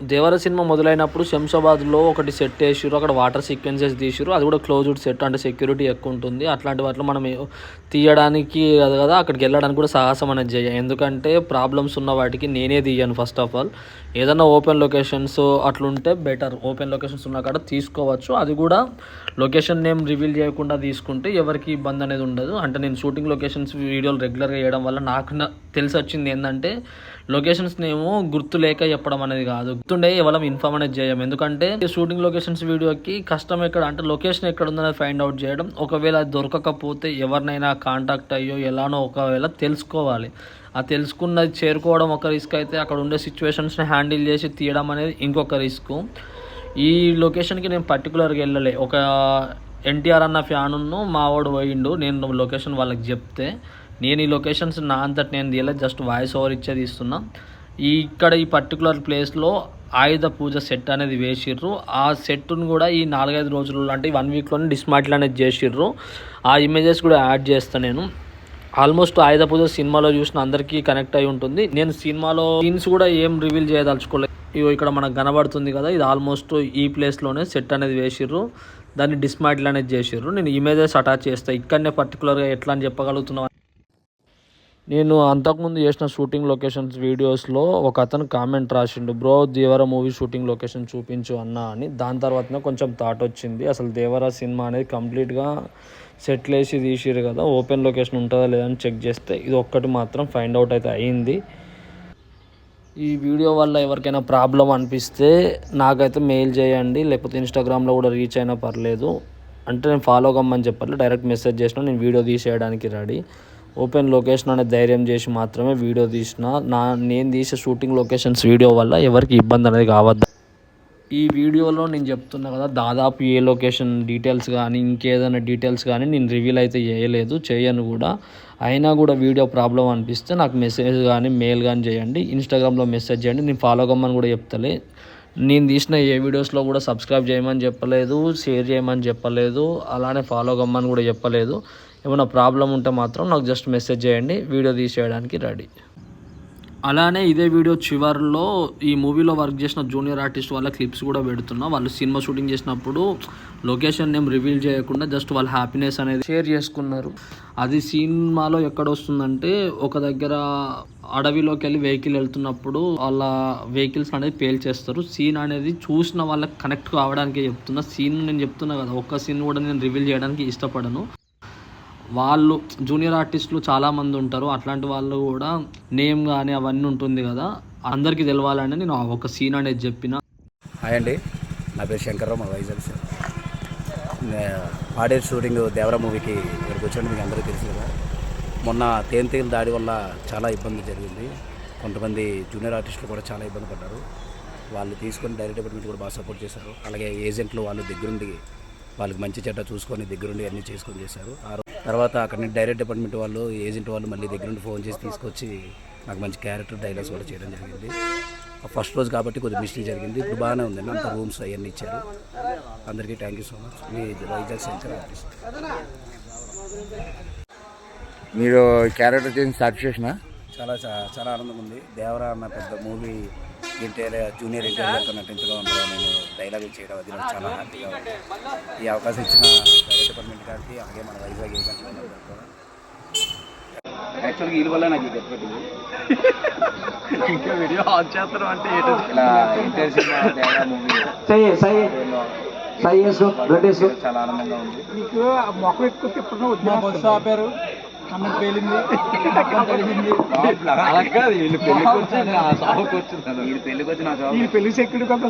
దేవర cinema మొదలైనప్పుడు శంషాబాద్లో ఒకటి set వేసిర్రు అక్కడ water sequences తీసిర్రు. అది కూడా క్లోజ్డ్ సెట్ అంటే సెక్యూరిటీ ఎక్కువ ఉంటుంది. అట్లాంటి వాటిలో మనం తీయడానికి అది కదా అక్కడికి వెళ్ళడానికి కూడా సాహసం అనేది చేయాలి ఎందుకంటే ప్రాబ్లమ్స్ ఉన్న వాటికి నేనే తీయను ఫస్ట్ ఆఫ్ ఆల్. ఏదైనా ఓపెన్ లొకేషన్స్ అట్లుంటే బెటర్. ఓపెన్ లొకేషన్స్ ఉన్న కాడ తీసుకోవచ్చు. అది కూడా లొకేషన్ నేమ్ రివీల్ చేయకుండా తీసుకుంటే ఎవరికి ఇబ్బంది అనేది ఉండదు. అంటే నేను షూటింగ్ లొకేషన్స్ వీడియోలు రెగ్యులర్గా చేయడం వల్ల నాకు తెలిసి వచ్చింది ఏంటంటే లొకేషన్స్ నేమో గుర్తు లేక చెప్పడం అనేది కాదు. గుర్తుండే ఎవరం ఇన్ఫార్మ్ అనేది చేయం. ఎందుకంటే షూటింగ్ లొకేషన్స్ వీడియోకి కష్టం ఎక్కడ అంటే లొకేషన్ ఎక్కడ ఉందనేది ఫైండ్ అవుట్ చేయడం. ఒకవేళ అది దొరకకపోతే ఎవరినైనా కాంటాక్ట్ అయ్యో ఎలానో ఒకవేళ తెలుసుకోవాలి. ఆ తెలుసుకున్నది చేరుకోవడం ఒక రిస్క్ అయితే అక్కడ ఉండే సిచ్యువేషన్స్ని హ్యాండిల్ చేసి తీయడం అనేది ఇంకొక రిస్క్ ఈ లొకేషన్కి నేను పర్టికులర్గా వెళ్ళలే. ఒక ఎన్టీఆర్ అన్న ఫ్యానును మావాడు పోయిండు. నేను లొకేషన్ వాళ్ళకి చెప్తే నేను ఈ లొకేషన్స్ నా అంతటి నేను తీయలేదు జస్ట్ వాయిస్ ఓవర్ ఇచ్చేది ఇస్తున్నా ఈ ఇక్కడ ఈ పర్టికులర్ ప్లేస్లో ఆయుధ పూజ సెట్ అనేది వేసిర్రు. ఆ సెట్ను కూడా ఈ నాలుగైదు రోజులు అంటే వన్ వీక్లోనే డిస్మాటిల్ అనేది చేసిర్రు. ఆ ఇమేజెస్ కూడా యాడ్ చేస్తాను నేను. ఆల్మోస్ట్ ఆయుధ పూజ సినిమాలో చూసిన అందరికీ కనెక్ట్ అయి ఉంటుంది. నేను సినిమాలో సీన్స్ కూడా ఏం రివీల్ చేయదలుచుకోలేదు ఇగో ఇక్కడ మనకు కనబడుతుంది కదా ఇది ఆల్మోస్ట్ ఈ ప్లేస్లోనే సెట్ అనేది వేసిర్రు. దాన్ని డిస్మాటిల్ అనేది చేసిర్రు. నేను ఇమేజెస్ అటాచ్ చేస్తాను ఇక్కడనే పర్టికులర్గా ఎట్లా అని చెప్పగలుగుతున్నాను నేను అంతకుముందు చేసిన షూటింగ్ లొకేషన్స్ వీడియోస్లో ఒక అతను కామెంట్ రాసిండు bro Devara movie shooting location చూపించు అన్న అని. దాని తర్వాతనే కొంచెం థాట్ వచ్చింది. అసలు దేవర సినిమా అనేది కంప్లీట్గా సెటిల్ వేసి తీసిరు కదా ఓపెన్ లొకేషన్ ఉంటుందా లేదా అని చెక్ చేస్తే ఇది ఒక్కటి మాత్రం ఫైండ్ అవుట్ అయితే అయ్యింది ఈ వీడియో వల్ల ఎవరికైనా ప్రాబ్లం అనిపిస్తే నాకైతే మెయిల్ చేయండి లేకపోతే ఇన్స్టాగ్రామ్లో కూడా రీచ్ అయినా పర్లేదు. అంటే నేను ఫాలో కమ్మని చెప్పాలి డైరెక్ట్ మెసేజ్ చేసిన నేను వీడియో తీసేయడానికి రెడీ ఓపెన్ లొకేషన్ అనే ధైర్యం చేసి మాత్రమే వీడియో తీసిన. నా నేను తీసే షూటింగ్ లొకేషన్స్ వీడియో వల్ల ఎవరికి ఇబ్బంది అనేది కావద్దు. ఈ వీడియోలో నేను చెప్తున్నా కదా దాదాపు ఏ లొకేషన్ డీటెయిల్స్ కానీ ఇంకేదైనా డీటెయిల్స్ కానీ నేను రివీల్ అయితే చేయలేదు చేయను కూడా. అయినా కూడా వీడియో ప్రాబ్లం అనిపిస్తే నాకు మెసేజ్ కానీ మెయిల్ కానీ చేయండి. ఇన్స్టాగ్రామ్లో మెసేజ్ చేయండి. నేను ఫాలో కమ్మని కూడా చెప్తలే. నేను తీసిన ఏ వీడియోస్లో కూడా సబ్స్క్రైబ్ చేయమని చెప్పలేదు షేర్ చేయమని చెప్పలేదు అలానే ఫాలో కమ్మని కూడా చెప్పలేదు. ఏమైనా ప్రాబ్లం ఉంటే మాత్రం నాకు జస్ట్ మెసేజ్ చేయండి వీడియో తీసేయడానికి రెడీ అలానే ఇదే వీడియో చివరిలో ఈ మూవీలో వర్క్ చేసిన జూనియర్ ఆర్టిస్ట్ వాళ్ళ క్లిప్స్ కూడా పెడుతున్నా. వాళ్ళు సినిమా షూటింగ్ చేసినప్పుడు లొకేషన్ నేమ్ రివీల్ చేయకుండా జస్ట్ వాళ్ళ హ్యాపీనెస్ అనేది షేర్ చేసుకున్నారు. అది సినిమాలో ఎక్కడ వస్తుందంటే ఒక దగ్గర అడవిలోకి వెళ్ళి వెహికల్ వెళ్తున్నప్పుడు వాళ్ళ వెహికల్స్ అనేది పేల్చేస్తారు సీన్ అనేది చూసిన వాళ్ళకి కనెక్ట్ కావడానికి చెప్తున్నా. సీన్ నేను చెప్తున్నా కదా ఒక్క సీన్ కూడా నేను రివీల్ చేయడానికి ఇష్టపడను. వాళ్ళు జూనియర్ ఆర్టిస్టులు చాలామంది ఉంటారు. అట్లాంటి వాళ్ళు కూడా నేమ్ కానీ అవన్నీ ఉంటుంది కదా అందరికీ తెలవాలని నేను ఒక సీన్ అనేది చెప్పిన. హాయ్ అండి. నా పేరు శంకర్రావు మా వైజాగ్ సార్ పాడే షూటింగ్ దేవరా మూవీకి ఇక్కడికి వచ్చాను మీకు అందరికీ తెలుసు కదా. మొన్న తేనెతీగల దాడి వల్ల చాలా ఇబ్బంది జరిగింది. కొంతమంది జూనియర్ ఆర్టిస్టులు కూడా చాలా ఇబ్బంది పడ్డారు. వాళ్ళు తీసుకొని డైరెక్ట్ డిపార్ట్మెంట్ కూడా బాగా సపోర్ట్ చేశారు. అలాగే ఏజెంట్లు వాళ్ళు దగ్గరుండి వాళ్ళకి మంచి చెడ్డ చూసుకొని దగ్గరుండి అన్నీ చేసుకొని చేశారు. తర్వాత అక్కడ నుంచి డైరెక్ట్ డిపార్ట్మెంట్ వాళ్ళు ఏజెంట్ వాళ్ళు మళ్ళీ దగ్గరుండి ఫోన్ చేసి తీసుకొచ్చి నాకు మంచి క్యారెక్టర్ డైలాగ్స్ కూడా చేయడం జరిగింది. ఫస్ట్ రోజు కాబట్టి కొద్దిగా మిస్టేక్ జరిగింది. ఇప్పుడు బాగానే ఉందండి. అంత రూమ్స్ అవన్నీ ఇచ్చారు. అందరికీ థ్యాంక్ యూ సో మచ్ మీ వైజాగ్ శంకర్ ఆర్టిస్ట్ మీరు క్యారెక్టర్ చేసిన సాటిస్ఫాక్షనా చాలా చాలా ఆనందం ఉంది. దేవరా అన్న పెద్ద మూవీ ఎన్టీఆర్ జూనియర్ ఎన్టీఆర్ గారితో నటించడం అందులో నేను డైలాగులు చేయడం అది నాకు చాలా హ్యాపీగా ఉంది. ఈ అవకాశం ఇచ్చిన డైరెక్ట్ డిపార్ట్మెంట్ గారికి అలాగే మన వైజాగ్ యాక్చువల్గా వీళ్ళ వల్ల నాకు ఇది ఎప్పటికీ ఇంకా వీడియో ఆన్ చేస్తాను అంటే ఇలా సినిమా మూవీ. చాలా ఆనందంగా ఉంది. మా బస్సు ఆపారు. అన్నం పేలింది. అలా కాదు వీళ్ళు పెళ్ళికి వచ్చి సాగుకి వచ్చింది వీళ్ళు పెళ్ళికి వచ్చి నా పెళ్ళి సెక్యూరిటీ కొంత